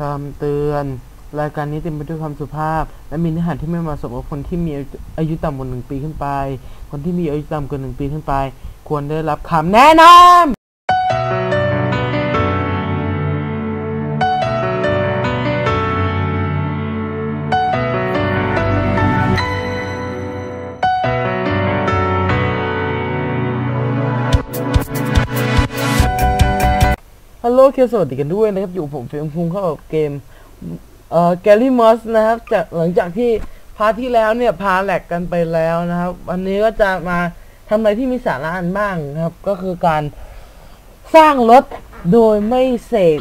คำเตือน รายการนี้เต็มไปด้วยความสุภาพ และมีเนื้อหาที่ไม่เหมาะสมกับคนที่มีอายุต่ำกว่าหนึ่งปีขึ้นไป คนที่มีอายุต่ำกว่าหนึ่งปีขึ้นไป ควรได้รับคำแนะนำ เคสวัสดีกันด้วยนะครับ อยู่ผมเฟรมคุงเข้ากับเกมเอ่อแกลลี่มอสนะครับจากหลังจากที่พาร์ทที่แล้วเนี่ยพาแหลกกันไปแล้วนะครับ วันนี้ก็จะมาทำอะไรที่มีสาระอันบ้างครับ ก็คือการสร้างรถโดยไม่เสก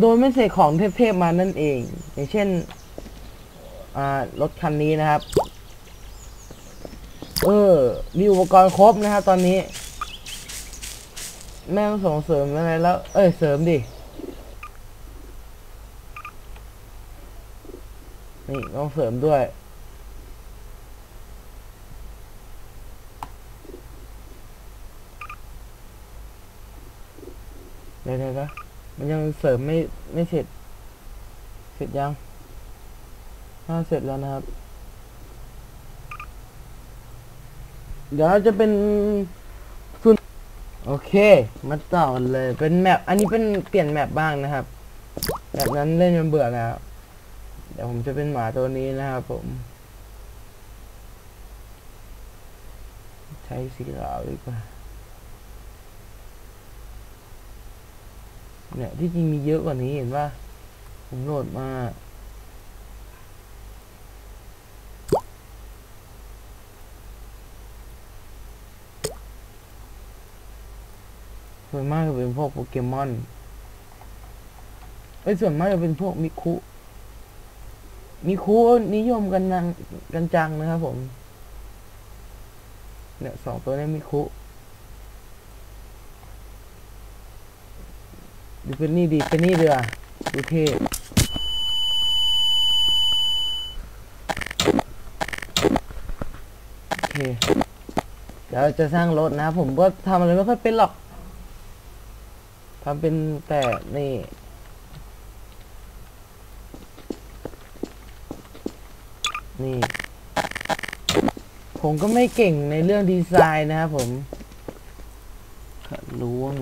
โดยไม่เสกของเทพๆมานั่นเอง อย่างเช่นอ่ารถคันนี้นะครับ เออมีอุปกรณ์ครบนะครับ ตอนนี้ แม่ต้องส่งเสริมอะไรแล้ว เอ้ย เสริมดิ นี่ต้องเสริมด้วย เดี๋ยวเดี๋ยวมันยังเสริมไม่ไม่เสร็จ เสร็จยังถ้าเสร็จแล้วนะครับ เดี๋ยวจะเป็น โอเค มาต่อกันเลย เป็นแมป อันนี้เป็นเปลี่ยนแมปบ้างนะครับ แบบนั้นเล่นจนเบื่อแล้ว เดี๋ยวผมจะเป็นหมาตัวนี้นะครับผม ใช้สีขาวดีกว่า เนี่ยที่จริงมีเยอะกว่านี้เห็นป่ะผมโหลดมา ส่วนมากจะเป็นพวกโปเกมอนไอ้ส่วนมากจะเป็นพวกมิคุมิคุนิยมกันนังกันจังนะครับผม เนี่ยสองตัวนี้มิคุดูเป็นนี่ดีเป็นนี่เดือดูเท่โอเคเดี๋ยวจะสร้างรถนะ ผมก็ทำอะไรไม่ค่อยเป็นหรอก ทำเป็นแต่นี่นี่ ผมก็ไม่เก่งในเรื่องดีไซน์นะครับผมล้วง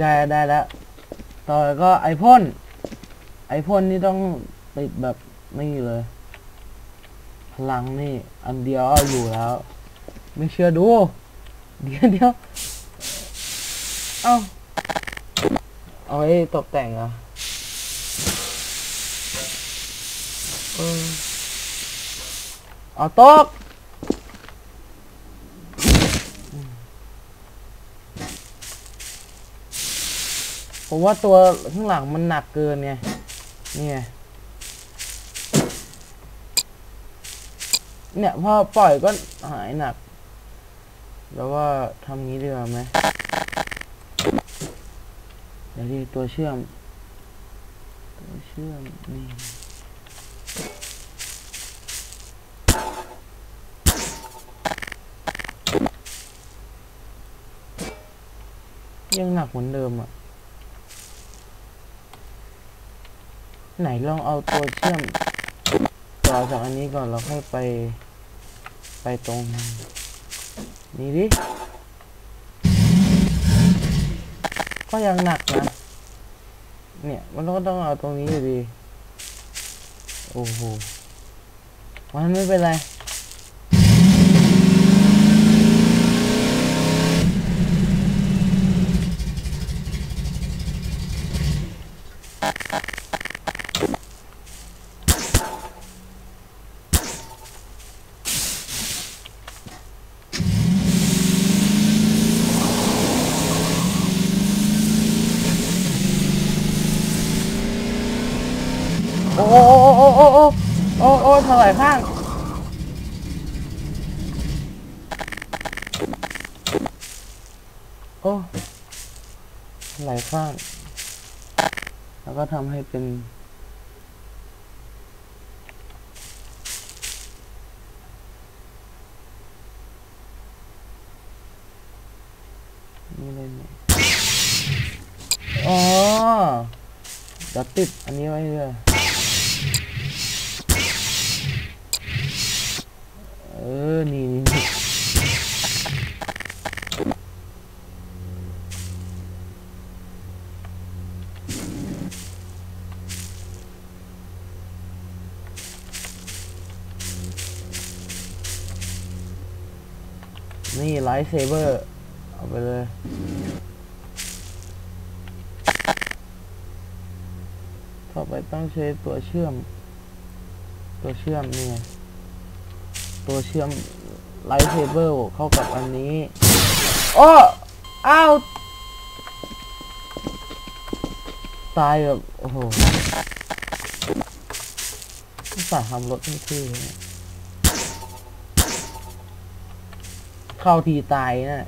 ได้ได้แล้ว ต่อไปก็ไอพ่นไอพ่นนี่ต้องติดแบบนี่เลย พลังนี่ อันเดียวออยู่แล้ว ไม่เชื่อดู เดี๋ยวเดี๋ยวเอาเอาไว้ตกแต่งอะเออเอาตก ผมว่าตัวข้างหลังมันหนักเกินไงเนี่ยเนี่ยพอปล่อยก็หายหนัก แล้วว่าทำงี้ดีกว่าไหมเดี๋ยวที่ตัวเชื่อม ตัวเชื่อม นี่ยังหนักเหมือนเดิมอะ ไหนลองเอาตัวเชื่อมต่อจากอันนี้ก่อนเราค่อยไป ไปตรงนี้ดิก็ยังหนักนะเนี่ยมันก็ต้องเอาตรงนี้อยู่ดี โอ้โหมันไม่เป็นไร โอ้โอ้โอ้โอ้โอ้โอ้โอ้ถลายข้าง โอ้ถลายข้าง แล้ว ก็ทำให้เป็น นี่เลยนี่อ๋อเดี๋ยวติดอันนี้ไว้เลยเออ นี่นี่ ท์เซเบอร์เอาไปเลย ต่อไปต้องใช้ตัวเชื่อม ตัวเชื่อมนี่ตัวเชื่อมไลท์เทเบิลเข้ากับอันนี้โอ้อ้าว ตายแบบ โอ้โหสาห์ทำรถไม่ที่ เข้าทีตายนะ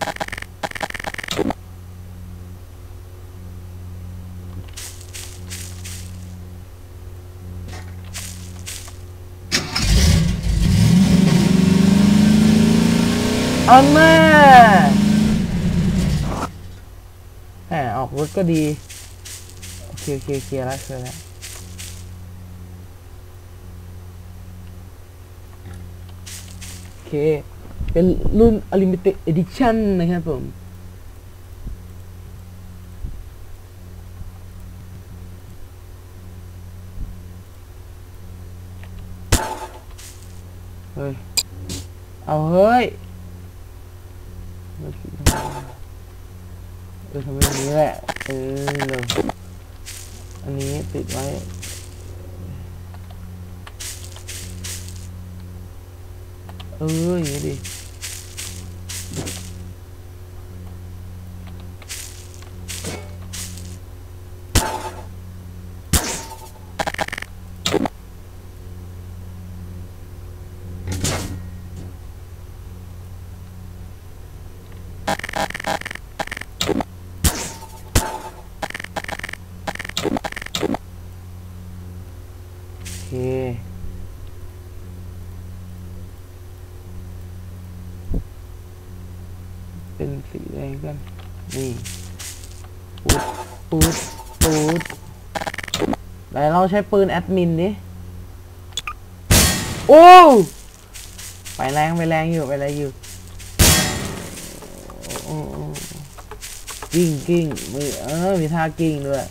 อันแม่แหมออกรถก็ดี โอเคโอเคเคียร์แล้วเคลียร์แล้วโอเค เป็นรุ่น Unlimited Edition นะครับผมเฮ้ย เอาเฮ้ยเออทำแบบนี้แหละ เออเร็วอันนี้ติดไว้เอออย่างนี้ดิ โอเค เป็นสีแดงกัน นี่ ปุ๊ดปุ๊ดปุ๊ดไหนเรา ใช้ปืนแอดมินดิ โอ้ ไปแรงไปแรงอยู่ไปแรงอยู่กิ้งกิ้งมือเออ มีท่ากิ้งด้วย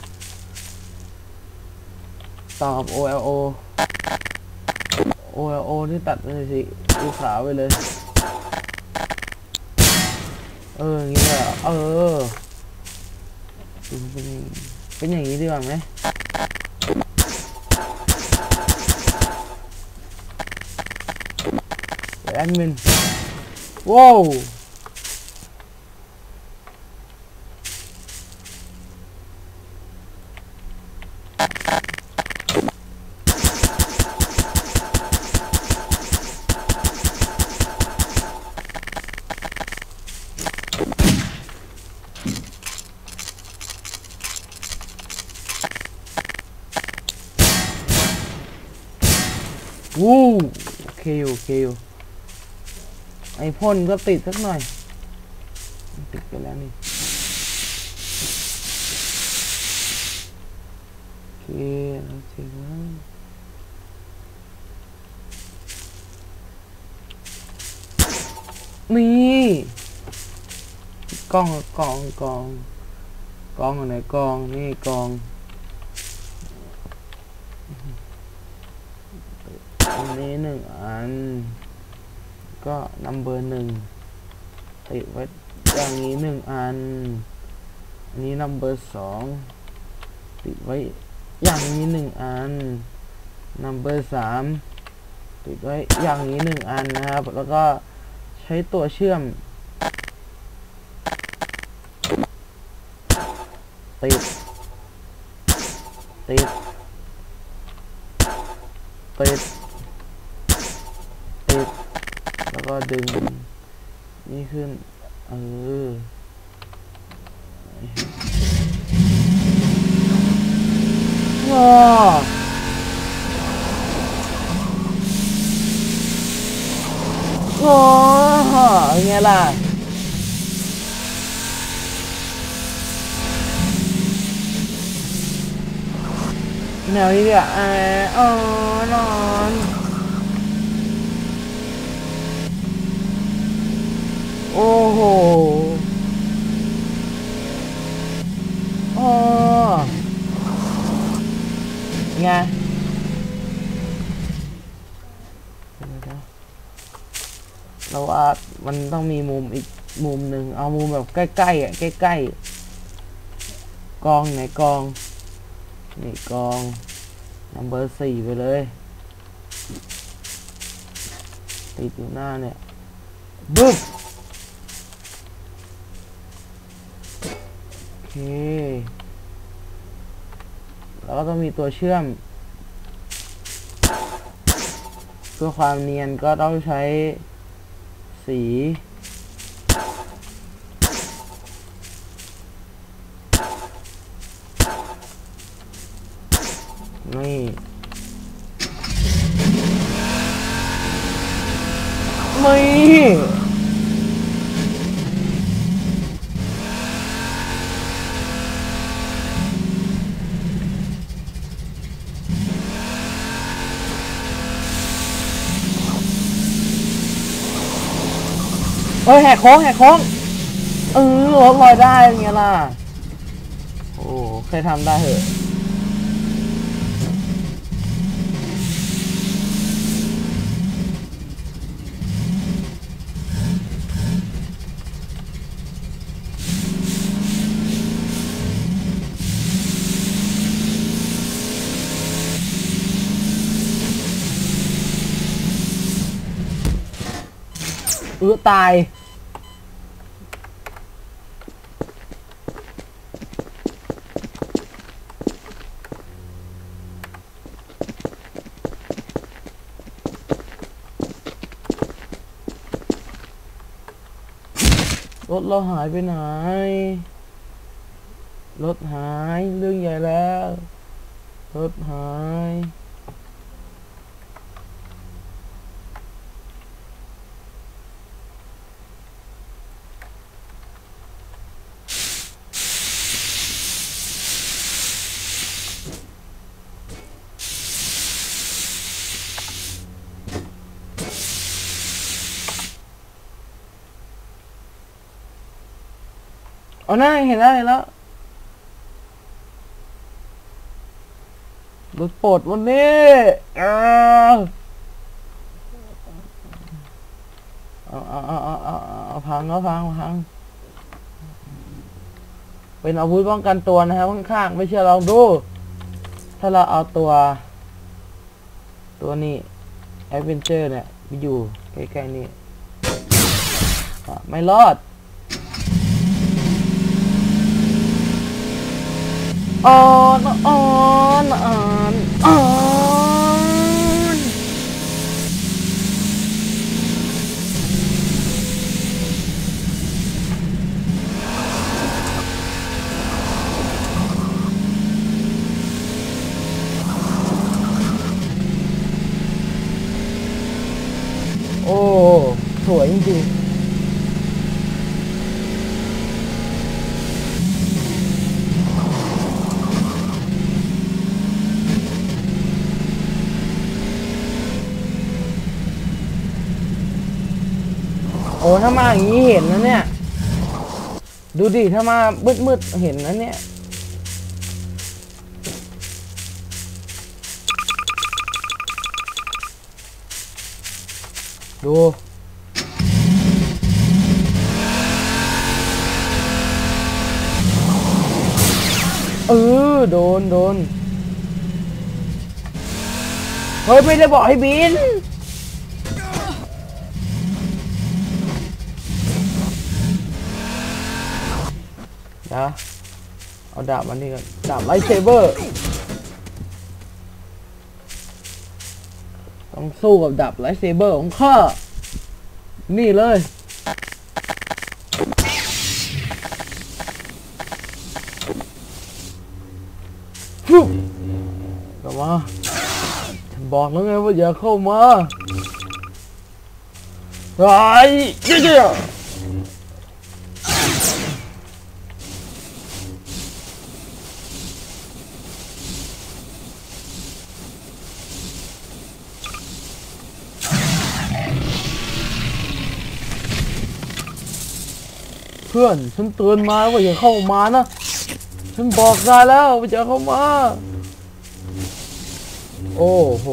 ตอบ OLO OLO ที่ตัดเป็นสีสีขาวไปเลย เออ อย่างนี้เลยเหรอเออเป็นเป็นอย่างนี้ดีกว่าไหม admin. Whoa! Whoa! Okay, okay. ไอพ่นก็ติดสักหน่อย ติดไปแล้วนี่โอเคแล้วเสร็จแล้วนี่กล้องกล้องกล้องกล้องอยู่ไหนกล้องนี่กล้องอันนี้หนึ่งอัน ก็นัมเบอร์หนึ่งติดไว้อย่างนี้หนึ่งอัน อันนี้นัมเบอร์สองติดไว้อย่างนี้หนึ่งอันนัมเบอร์สามติดไว้อย่างนี้หนึ่งอันนะครับ แล้วก็ใช้ตัวเชื่อม ติด ติด ติด ติด แล้วก็ดึง นี่ขึ้น เออ ว้าวโอ้ โหเป็นไงล่ะแนวนี้ เราว่ามันต้องมีมุมอีกมุมหนึ่งเอามุมแบบใกล้ๆอะใกล้ๆกองไหนกองนี่กองนัมเบอร์สี่ไปเลย ติดอยู่หน้าเนี่ยบึ๊โอเคแล้วก็ต้องมีตัวเชื่อมเพื่อความเนียนก็ต้องใช้ สี นี่ นี่ เอ้ยแหกโค้งแหกโค้งเออรถลอยได้เป็นไงล่ะ โอ้เคยทำได้เหอะ ตาย รถเราหายไปไหน รถหายเรื่องใหญ่แล้ว รถหาย เอาหน้าเห็นแล้วเห็นแล้วรถปลดวันนี้อ้าวเอาเอาเอาเอาเอาเอาพังเอาพังพังเป็นอาวุธป้องกันตัวนะครับข้างๆไม่เชื่อลองดู ถ้าเราเอาตัว ตัวนี้แอดเวนเจอร์เนี่ยไปอยู่ใกล้ๆนี่ไม่รอด on, on, on, on. Oh, สวยจริง อ้ถ้าอย่างนี้เห็นนะเนี่ย ดูดิถ้ามามืดๆเห็นนะเนี่ยดู เออ โดน โดน เฮ้ย ไม่ได้บอกให้บิน เดี๋ยวเอาดาบมานี่ก่อนดาบไลท์เซเบอร์ต้องสู้กับดาบไลท์เซเบอร์ของข้านี่เลยฟึ๊บกลับมาฉันบอกแล้วไงว่าอย่าเข้ามาไอ้เจ๊ เพื่อน ฉันเตือนมาว่าอย่าเข้ามานะ ฉันบอกนายแล้วว่าอย่าเข้ามา โอ้โห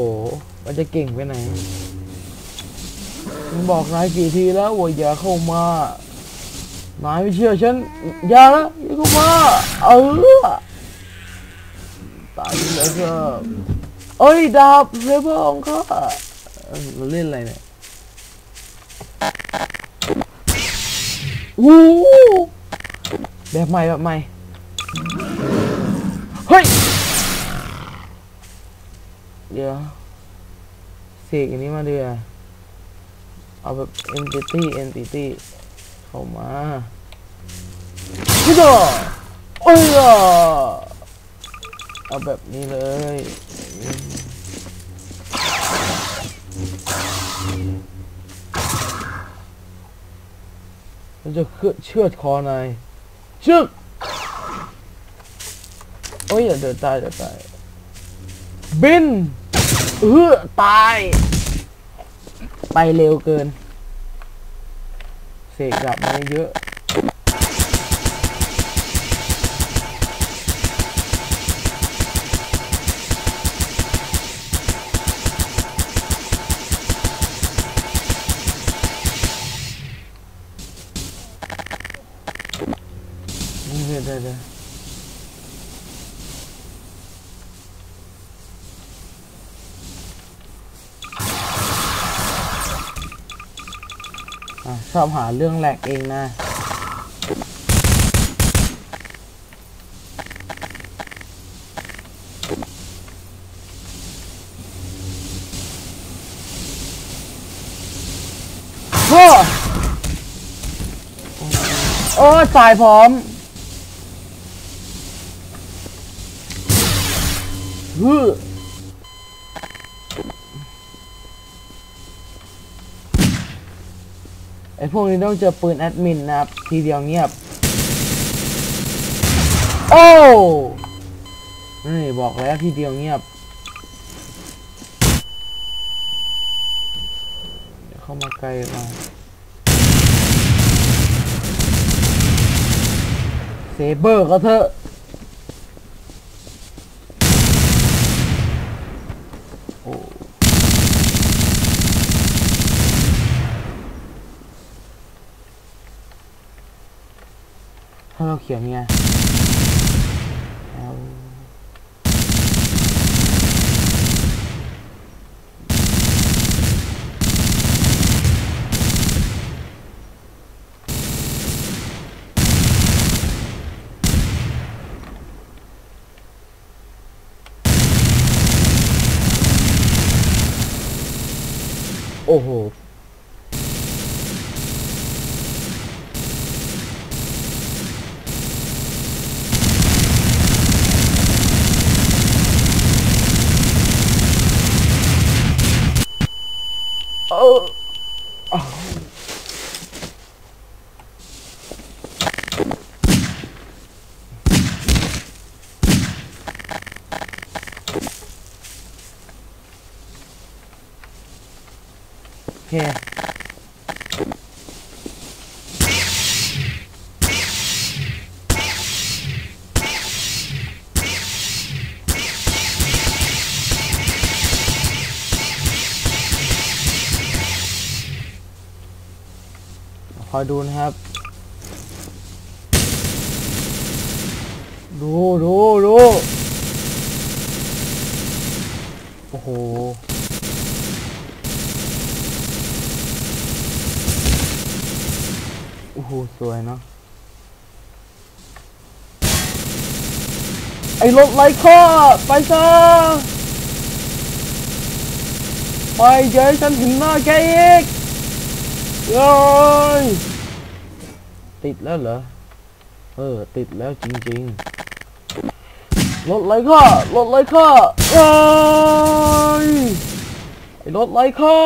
มันจะเก่งไปไหน ฉันบอกนายกี่ทีแล้วว่าอย่าเข้ามา นายไม่เชื่อฉัน อย่านะอย่าเข้ามา เออ ตายแล้วครับเอ้ยดาบเซเบอร์ของข้าเราเล่นอะไรเนี่ยวู้ แบบใหม่แบบใหม่ เฮ้ย เดี๋ยวเสกอันนี้มาเดือเอาแบบ entity entity เข้ามาพี่ต่อโอ้ยอะเอาแบบนี้เลยมันจะเชือดคอนาย ชึกโอ้ยอย่าเดินตายเดี๋ยวตายบินเออตาย ไปเร็วเกิน เสกกลับมาเยอะ นี่เดี๋ยวเดี๋ยวเดี๋ยวอะชอบหาเรื่องแหลกเองนะโอ้โอ้สายพร้อม ฮึไอพวกนี้ต้องเจอปืนแอดมินนะครับ ทีเดียวเงียบ โอ้นี่บอกแล้วทีเดียวเงียบ เข้ามาใกลมาเซเบอร์ก็เถอะ ถ้าเราเขียนไง L โอ้โห Oh. oh. Yeah. อยดูนะครับ ดูดูดูโอ้โหโอ้โหสวยเนาะไอ้รถไร้ข้อไปซะไปเดี๋ยวให้ฉันถึงหน้าแกอีกเย้ย ติดแล้วเหรอ เออ ติดแล้วจริงๆรถไร้ข้อรถไร้ข้อเอ้ยไอ้รถไร้ข้อ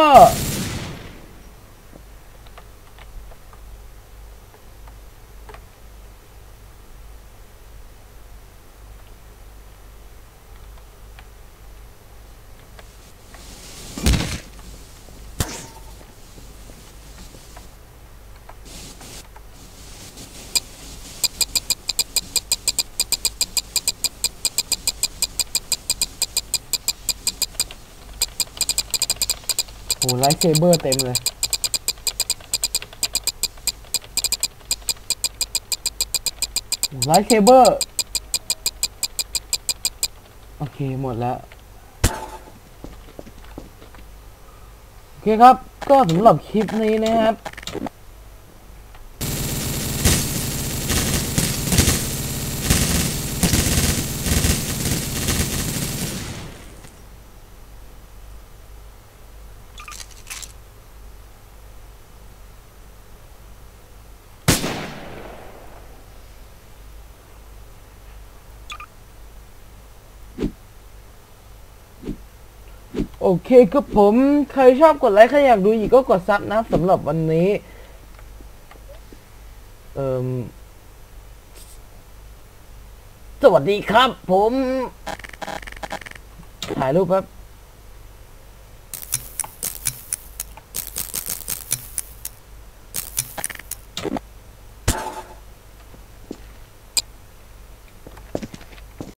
โหไลท์เซเบอร์เต็มเลยไลท์เซเบอร์โอเค หมดแล้ว โอเคครับ ก็สำหรับคลิปนี้นะครับ โอเคครับผม ใครชอบกดไลค์ ใครอยากดูอีกก็กดซับนะสำหรับวันนี้ เอ่มสวัสดีครับผม ถ่ายรูปแป๊บ